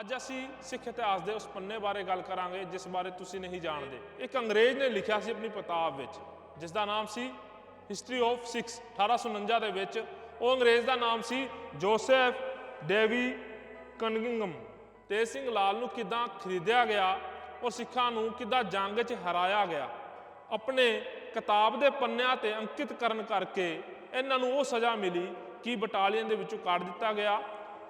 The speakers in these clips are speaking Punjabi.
ਅੱਜ ਅਸੀਂ ਸਿੱਖ ਇਤਿਹਾਸ ਦੇ ਉਸ ਪੰਨੇ ਬਾਰੇ ਗੱਲ ਕਰਾਂਗੇ ਜਿਸ ਬਾਰੇ ਤੁਸੀਂ ਨਹੀਂ ਜਾਣਦੇ। ਇੱਕ ਅੰਗਰੇਜ਼ ਨੇ ਲਿਖਿਆ ਸੀ ਆਪਣੀ ਕਿਤਾਬ ਵਿੱਚ, ਜਿਸ ਦਾ ਨਾਮ ਸੀ ਹਿਸਟਰੀ ਆਫ ਸਿਕਸ 1849 ਦੇ ਵਿੱਚ। ਉਹ ਅੰਗਰੇਜ਼ ਦਾ ਨਾਮ ਸੀ ਜੋਸੈਫ ਡੇਵੀ ਕਨਿੰਗਮ ਤੇ ਸਿੰਘ ਲਾਲ ਨੂੰ ਕਿਦਾਂ ਖਰੀਦਿਆ ਗਿਆ ਔਰ ਸਿੱਖਾਂ ਨੂੰ ਕਿਦਾਂ ਜੰਗ 'ਚ ਹਰਾਇਆ ਗਿਆ। ਆਪਣੇ ਕਿਤਾਬ ਦੇ ਪੰਨਿਆਂ ਤੇ ਅੰਕਿਤ ਕਰਨ ਕਰਕੇ ਇਹਨਾਂ ਨੂੰ ਉਹ ਸਜ਼ਾ ਮਿਲੀ ਕਿ ਬਟਾਲੀਅਨ ਦੇ ਵਿੱਚੋਂ ਕੱਢ ਦਿੱਤਾ ਗਿਆ।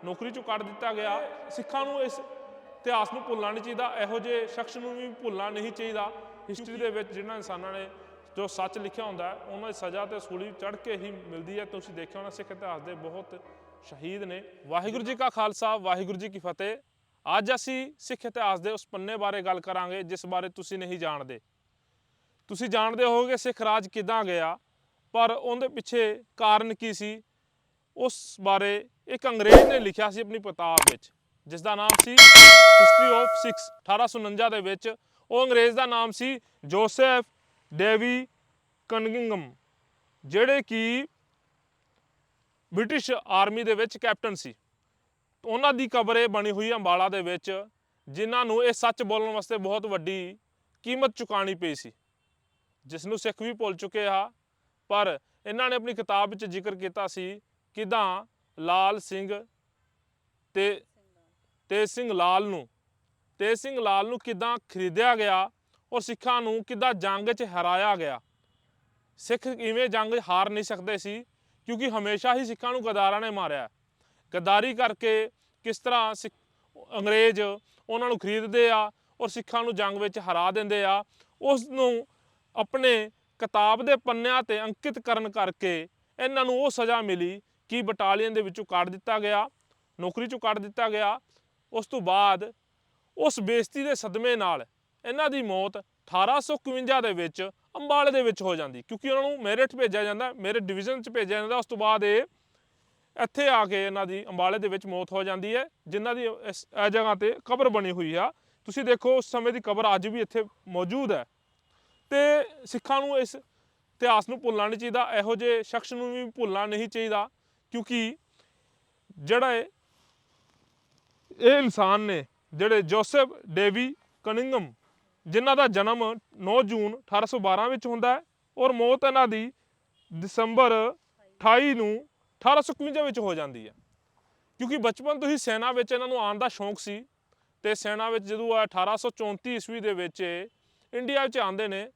ਨੌਕਰੀ ਚੋਂ ਕੱਢ ਦਿੱਤਾ ਗਿਆ। ਸਿੱਖਾਂ ਨੂੰ ਇਸ ਇਤਿਹਾਸ ਨੂੰ ਭੁੱਲਣਾ ਨਹੀਂ ਚਾਹੀਦਾ। ਇਹੋ ਜਿਹੇ ਸ਼ਖਸ ਨੂੰ ਵੀ ਭੁੱਲਣਾ ਨਹੀਂ ਚਾਹੀਦਾ। ਹਿਸਟਰੀ ਦੇ ਵਿੱਚ ਜਿਹਨਾਂ ਇਨਸਾਨਾਂ ਨੇ ਜੋ ਸੱਚ ਲਿਖਿਆ ਹੁੰਦਾ ਉਹਨਾਂ ਦੀ ਸਜ਼ਾ ਤੇ ਸੂਲੀ ਚੜ੍ਹ ਕੇ ਹੀ ਮਿਲਦੀ ਹੈ। ਤੁਸੀਂ ਦੇਖਿਆ ਹੋਣਾ ਸਿੱਖ ਇਤਿਹਾਸ ਦੇ ਬਹੁਤ ਸ਼ਹੀਦ ਨੇ। ਵਾਹਿਗੁਰੂ ਜੀ ਕਾ ਖਾਲਸਾ, ਵਾਹਿਗੁਰੂ ਜੀ ਕੀ ਫਤਿਹ। ਅੱਜ ਅਸੀਂ ਸਿੱਖ ਇਤਿਹਾਸ ਦੇ ਉਸ ਪੰਨੇ ਬਾਰੇ ਗੱਲ ਕਰਾਂਗੇ, ਜਿਸ ਬਾਰੇ ਤੁਸੀਂ ਨਹੀਂ ਜਾਣਦੇ। ਤੁਸੀਂ ਜਾਣਦੇ ਹੋਵੋਗੇ ਸਿੱਖ ਰਾਜ ਕਿਦਾਂ ਗਿਆ, ਪਰ ਉਹਦੇ ਪਿੱਛੇ ਕਾਰਨ ਕੀ ਸੀ? ਉਸ ਬਾਰੇ ਇੱਕ ਅੰਗਰੇਜ਼ ਨੇ ਲਿਖਿਆ ਸੀ ਆਪਣੀ ਕਿਤਾਬ ਵਿੱਚ ਜਿਸ ਦਾ ਨਾਮ ਸੀ ਹਿਸਟਰੀ ਆਫ ਸਿਕਸ 1849 ਦੇ ਵਿੱਚ। ਉਹ ਅੰਗਰੇਜ਼ ਦਾ ਨਾਮ ਸੀ ਜੋਸੈਫ ਡੇਵੀ ਕਨਿੰਗਮ ਜਿਹੜੇ ਕਿ ਬ੍ਰਿਟਿਸ਼ ਆਰਮੀ ਦੇ ਵਿੱਚ ਕੈਪਟਨ ਸੀ। ਉਹਨਾਂ ਦੀ ਕਬਰ ਇਹ ਬਣੀ ਹੋਈ ਅੰਬਾਲਾ ਦੇ ਵਿੱਚ, ਜਿਨ੍ਹਾਂ ਨੂੰ ਇਹ ਸੱਚ ਬੋਲਣ ਵਾਸਤੇ ਬਹੁਤ ਵੱਡੀ ਕੀਮਤ ਚੁਕਾਣੀ ਪਈ ਸੀ। ਜਿਸ ਨੂੰ ਸਿੱਖ ਵੀ ਭੁੱਲ ਚੁੱਕੇ ਆ, ਪਰ ਇਹਨਾਂ ਨੇ ਆਪਣੀ ਕਿਤਾਬ ਵਿੱਚ ਜ਼ਿਕਰ ਕੀਤਾ ਸੀ ਕਿਦਾਂ ਲਾਲ ਸਿੰਘ ਤੇ ਤੇਜ ਸਿੰਘ ਲਾਲ ਨੂੰ। ਤੇਜ ਸਿੰਘ ਲਾਲ ਨੂੰ ਕਿਦਾਂ ਖਰੀਦਿਆ ਗਿਆ ਔਰ ਸਿੱਖਾਂ ਨੂੰ ਕਿਦਾਂ ਜੰਗ 'ਚ ਹਰਾਇਆ ਗਿਆ। ਸਿੱਖ ਇਵੇਂ ਜੰਗ ਹਾਰ ਨਹੀਂ ਸਕਦੇ ਸੀ, ਕਿਉਂਕਿ ਹਮੇਸ਼ਾ ਹੀ ਸਿੱਖਾਂ ਨੂੰ ਗਦਾਰਾਂ ਨੇ ਮਾਰਿਆ। ਗਦਾਰੀ ਕਰਕੇ ਕਿਸ ਤਰ੍ਹਾਂ ਸਿੱਖ ਅੰਗਰੇਜ਼ ਉਹਨਾਂ ਨੂੰ ਖਰੀਦਦੇ ਆ ਔਰ ਸਿੱਖਾਂ ਨੂੰ ਜੰਗ ਵਿੱਚ ਹਰਾ ਦਿੰਦੇ ਆ, ਉਸ ਨੂੰ ਆਪਣੇ ਕਿਤਾਬ ਦੇ ਪੰਨਿਆਂ ਤੇ ਅੰਕਿਤ ਕਰਨ ਕਰਕੇ ਇਹਨਾਂ ਨੂੰ ਉਹ ਸਜ਼ਾ ਮਿਲੀ ਕਿ ਬਟਾਲੀਅਨ ਦੇ ਵਿੱਚੋਂ ਕੱਢ ਦਿੱਤਾ ਗਿਆ, ਨੌਕਰੀ ਚੋਂ ਕੱਢ ਦਿੱਤਾ ਗਿਆ, ਉਸ ਤੋਂ ਬਾਅਦ ਉਸ ਬੇਇੱਜ਼ਤੀ ਦੇ ਸਦਮੇ ਨਾਲ ਇਹਨਾਂ ਦੀ ਮੌਤ 1851 ਦੇ ਵਿੱਚ ਅੰਬਾਲੇ ਦੇ ਵਿੱਚ ਹੋ ਜਾਂਦੀ, ਕਿਉਂਕਿ ਉਹਨਾਂ ਨੂੰ ਮੈਰਿਟ ਭੇਜਿਆ ਜਾਂਦਾ ਮੈਰਿਟ ਡਿਵੀਜ਼ਨ 'ਚ ਭੇਜਿਆ ਜਾਂਦਾ, ਉਸ ਤੋਂ ਬਾਅਦ ਇਹ ਇੱਥੇ ਆ ਕੇ ਇਹਨਾਂ ਦੀ ਅੰਬਾਲੇ ਦੇ ਵਿੱਚ ਮੌਤ ਹੋ ਜਾਂਦੀ ਹੈ, ਜਿਨ੍ਹਾਂ ਦੀ ਇਸ, ਇਹ ਜਗ੍ਹਾ ਤੇ ਕਬਰ ਬਣੀ ਹੋਈ ਆ। ਤੁਸੀਂ ਦੇਖੋ, ਉਸ ਸਮੇਂ ਦੀ ਕਬਰ ਅੱਜ ਵੀ ਇੱਥੇ ਮੌਜੂਦ ਹੈ। ਤੇ ਸਿੱਖਾਂ ਨੂੰ ਇਸ ਇਤਿਹਾਸ ਨੂੰ ਭੁੱਲਣਾ ਨਹੀਂ ਚਾਹੀਦਾ, ਇਹੋ ਜਿਹੇ ਸ਼ਖਸ ਨੂੰ ਵੀ ਭੁੱਲਣਾ ਨਹੀਂ ਚਾਹੀਦਾ। ਕਿਉਂਕਿ ਜਿਹੜਾ ਇਹ ਇਹ ਇਨਸਾਨ ਨੇ ਜਿਹੜੇ ਜੋਸਫ ਡੇਵੀ ਕਨਿੰਗਮ ਜਿਨ੍ਹਾਂ ਦਾ ਜਨਮ 9 ਜੂਨ 1812 ਵਿੱਚ ਹੁੰਦਾ ਹੈ ਔਰ ਮੌਤ ਇਹਨਾਂ ਦੀ ਦਸੰਬਰ 28 ਨੂੰ 1851 ਵਿੱਚ ਹੋ ਜਾਂਦੀ ਹੈ। ਕਿਉਂਕਿ ਬਚਪਨ ਤੋਂ ਹੀ ਸੈਨਾ ਵਿੱਚ ਇਹਨਾਂ ਨੂੰ ਆਉਣ ਦਾ ਸ਼ੌਂਕ ਸੀ ਤੇ ਸੈਨਾ ਵਿੱਚ ਜਦੋਂ ਇਹ 1834 ਈਸਵੀ ਦੇ ਵਿੱਚ ਇੰਡੀਆ ਵਿੱਚ ਆਉਂਦੇ ਨੇ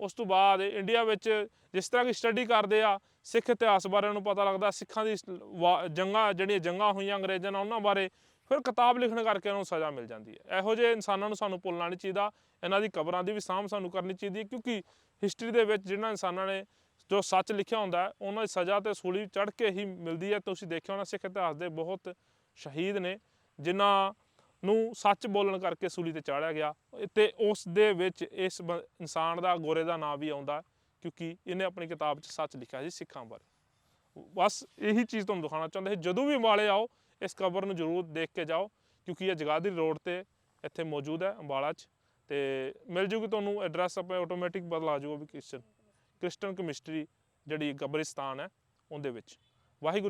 ਉਸ ਤੋਂ ਬਾਅਦ ਇੰਡੀਆ ਵਿੱਚ ਜਿਸ ਤਰ੍ਹਾਂ ਕਿ ਸਟੱਡੀ ਕਰਦੇ ਆ, ਸਿੱਖ ਇਤਿਹਾਸ ਬਾਰੇ ਉਹਨੂੰ ਪਤਾ ਲੱਗਦਾ, ਸਿੱਖਾਂ ਦੀ ਵਾ- ਜੰਗਾਂ, ਜਿਹੜੀਆਂ ਜੰਗਾਂ ਹੋਈਆਂ ਅੰਗਰੇਜ਼ਾਂ ਨਾਲ, ਉਹਨਾਂ ਬਾਰੇ ਫਿਰ ਕਿਤਾਬ ਲਿਖਣ ਕਰਕੇ ਉਹਨਾਂ ਨੂੰ ਸਜ਼ਾ ਮਿਲ ਜਾਂਦੀ ਹੈ। ਇਹੋ ਜਿਹੇ ਇਨਸਾਨਾਂ ਨੂੰ ਸਾਨੂੰ ਭੁੱਲਣਾ ਨਹੀਂ ਚਾਹੀਦਾ, ਇਹਨਾਂ ਦੀ ਕਬਰਾਂ ਦੀ ਵੀ ਸਾਂਭ ਸਾਨੂੰ ਕਰਨੀ ਚਾਹੀਦੀ ਹੈ, ਕਿਉਂਕਿ ਹਿਸਟਰੀ ਦੇ ਵਿੱਚ ਜਿਹਨਾਂ ਇਨਸਾਨਾਂ ਨੇ ਜੋ ਸੱਚ ਲਿਖਿਆ ਹੁੰਦਾ ਉਹਨਾਂ ਦੀ ਸਜ਼ਾ ਤੇ ਸੂਲੀ ਚੜ੍ਹ ਕੇ ਹੀ ਮਿਲਦੀ ਹੈ। ਤੁਸੀਂ ਦੇਖਿਆ ਹੋਣਾ ਸਿੱਖ ਇਤਿਹਾਸ ਦੇ ਬਹੁਤ ਸ਼ਹੀਦ ਨੇ, ਜਿਨ੍ਹਾਂ ਨੂੰ ਸੱਚ ਬੋਲਣ ਕਰਕੇ ਸੂਲੀ ਤੇ ਚਾੜਿਆ ਗਿਆ ਤੇ ਉਸ ਦੇ ਵਿੱਚ ਇਸ ਬ- ਇਨਸਾਨ ਦਾ ਗੋਰੇ ਦਾ ਨਾਮ ਵੀ ਆਉਂਦਾ ਕਿਉਂਕਿ ਇਹਨੇ ਆਪਣੀ ਕਿਤਾਬ 'ਚ ਸੱਚ ਲਿਖਿਆ ਸੀ ਸਿੱਖਾਂ ਬਾਰੇ। ਬਸ ਇਹੀ ਚੀਜ਼ ਤੁਹਾਨੂੰ ਦਿਖਾਉਣਾ ਚਾਹੁੰਦੇ ਸੀ। ਜਦੋਂ ਵੀ ਮਾਲੇ ਆਓ, ਇਸ ਕਬਰ ਨੂੰ ਜ਼ਰੂਰ ਦੇਖ ਕੇ ਜਾਓ, ਕਿਉਂਕਿ ਇਹ ਜਗਾਦਰੀ ਰੋਡ ਤੇ ਇੱਥੇ ਮੌਜੂਦ ਹੈ ਅੰਬਾਲਾ 'ਚ। ਤੇ ਮਿਲ ਜੂਗੀ ਤੁਹਾਨੂੰ ਐਡਰੈਸ, ਆਪਾਂ ਆਟੋਮੈਟਿਕ ਬਦਲਾ ਜਾਊਗਾ ਵੀ ਕ੍ਰਿਸਚਨ ਕ੍ਰਿਸਚਨ ਕਮਿਸਟਰੀ ਜਿਹੜੀ ਕਬਰਿਸਤਾਨ ਹੈ, ਉਹਦੇ ਵਿੱਚ। ਵਾਹਿਗੁਰੂ